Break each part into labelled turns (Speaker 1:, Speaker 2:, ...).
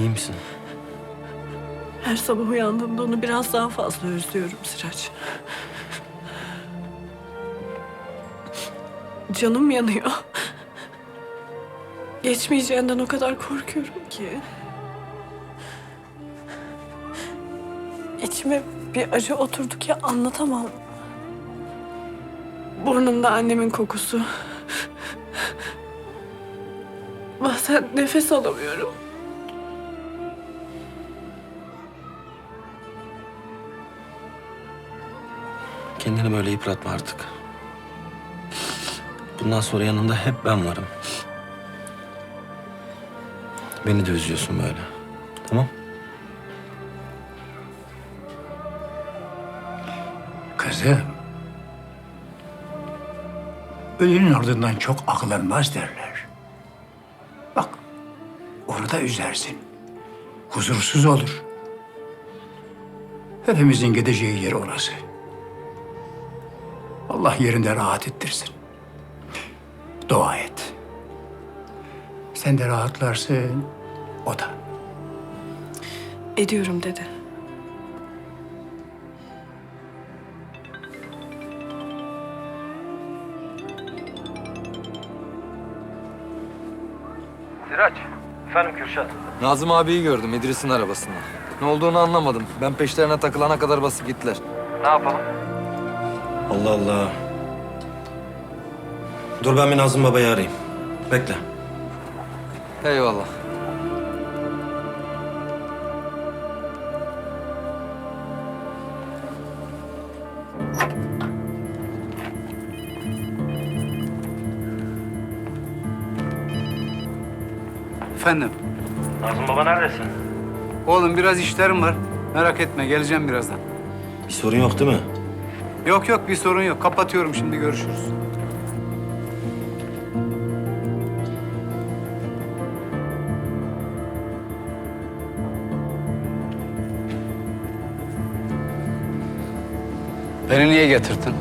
Speaker 1: İyi misin?
Speaker 2: Her sabah uyandığımda onu biraz daha fazla özlüyorum Sıraç. Canım yanıyor. Geçmeyeceğinden o kadar korkuyorum ki. İçime bir acı oturdu ki anlatamam. Burnumda annemin kokusu. Bazen nefes alamıyorum.
Speaker 1: Kendini böyle yıpratma artık. Bundan sonra yanında hep ben varım. Beni de üzüyorsun böyle. Tamam?
Speaker 3: Kızım. Ölünün ardından çok aklanmaz derler. Bak, onu da üzersin. Huzursuz olur. Hepimizin gideceği yer orası. Allah yerinde rahat ettirsin. Dua et. Sen de rahatlarsın, o da.
Speaker 2: Ediyorum dedi.
Speaker 4: Siraç. Efendim Kürşat.
Speaker 5: Nazım abiyi gördüm İdris'in arabasında. Ne olduğunu anlamadım. Ben peşlerine takılana kadar basıp gittiler.
Speaker 4: Ne yapalım?
Speaker 1: Allah Allah. Dur ben bir Nazım Baba'yı arayayım. Bekle.
Speaker 5: Eyvallah.
Speaker 6: Efendim,
Speaker 4: Nazım Baba neredesin?
Speaker 6: oğlum biraz işlerim var. Merak etme, geleceğim birazdan.
Speaker 1: Bir sorun yok değil mi?
Speaker 6: Yok yok, bir sorun yok. Kapatıyorum şimdi, görüşürüz. Beni niye getirdin?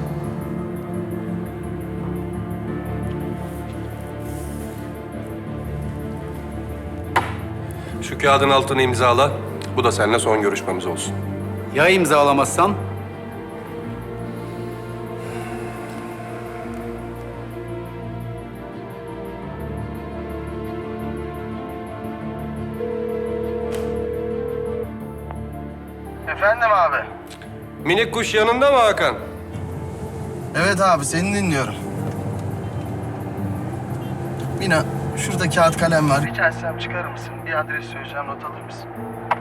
Speaker 7: Şu kağıdın altını imzala. Bu da seninle son görüşmemiz olsun.
Speaker 6: Ya imzalamazsam?
Speaker 4: Efendim abi.
Speaker 7: Minik kuş yanında mı Hakan?
Speaker 8: Evet abi seni dinliyorum. Mina şurada kağıt kalem var.
Speaker 4: Rica etsem çıkarır mısın? Bir adres söyleyeceğim not alır mısın?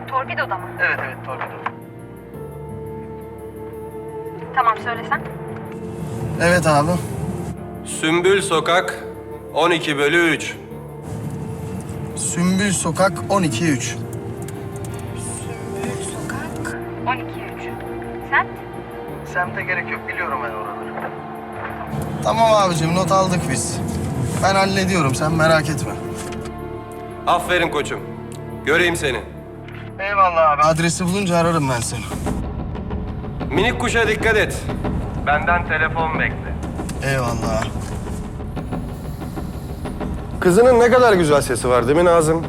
Speaker 9: Torpidoda mı?
Speaker 4: Evet evet torpido.
Speaker 9: Tamam söylesen.
Speaker 8: Evet abi.
Speaker 7: Sümbül Sokak 12 bölü 3.
Speaker 8: Sümbül Sokak
Speaker 9: 12 3.
Speaker 4: Semte gerek yok, biliyorum ben oraları.
Speaker 8: Tamam abicim not aldık biz. Ben hallediyorum sen merak etme.
Speaker 7: Aferin koçum. Göreyim seni.
Speaker 4: Eyvallah abi.
Speaker 8: Adresi bulunca ararım ben seni.
Speaker 7: Minik kuşa dikkat et. Benden telefon bekle.
Speaker 8: Eyvallah.
Speaker 10: Kızının ne kadar güzel sesi var değil mi Nazım?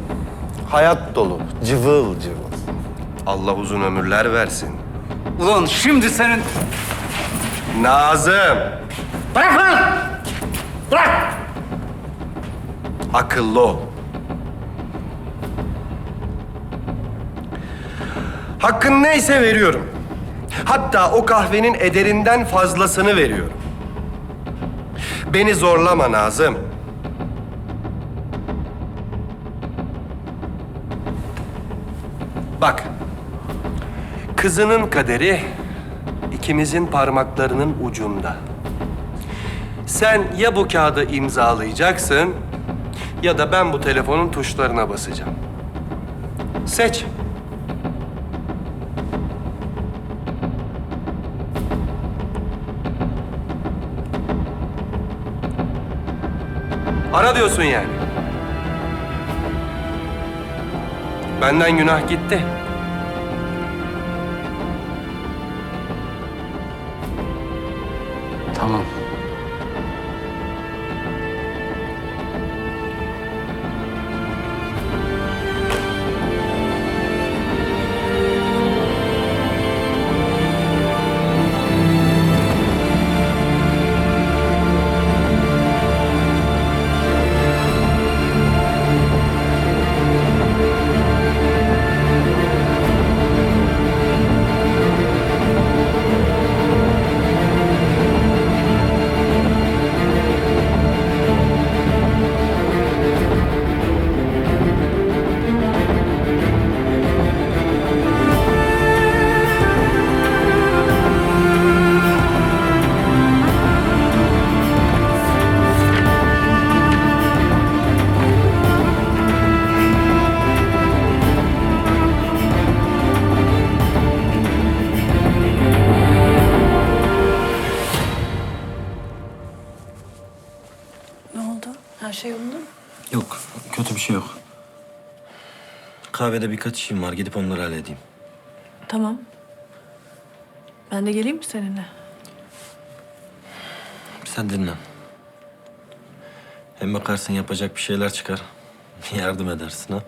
Speaker 10: Hayat dolu, cıvıl cıvıl.
Speaker 7: Allah uzun ömürler versin.
Speaker 6: Ulan şimdi senin...
Speaker 7: Nazım!
Speaker 6: Bırak lan! Bırak!
Speaker 7: Akıllı ol. Hakkın neyse veriyorum. Hatta o kahvenin ederinden fazlasını veriyorum. Beni zorlama Nazım. Bak. Kızının kaderi ikimizin parmaklarının ucunda. Sen ya bu kağıdı imzalayacaksın ya da ben bu telefonun tuşlarına basacağım. Seç. Ara diyorsun yani. Benden günah gitti.
Speaker 2: 疼 şey yolunda mı?
Speaker 1: Yok, kötü bir şey yok. Kahvede birkaç işim var. Gidip onları halledeyim.
Speaker 2: Tamam. Ben de geleyim mi seninle?
Speaker 1: Sen dinlen. Hem bakarsın yapacak bir şeyler çıkar. Yardım edersin ha.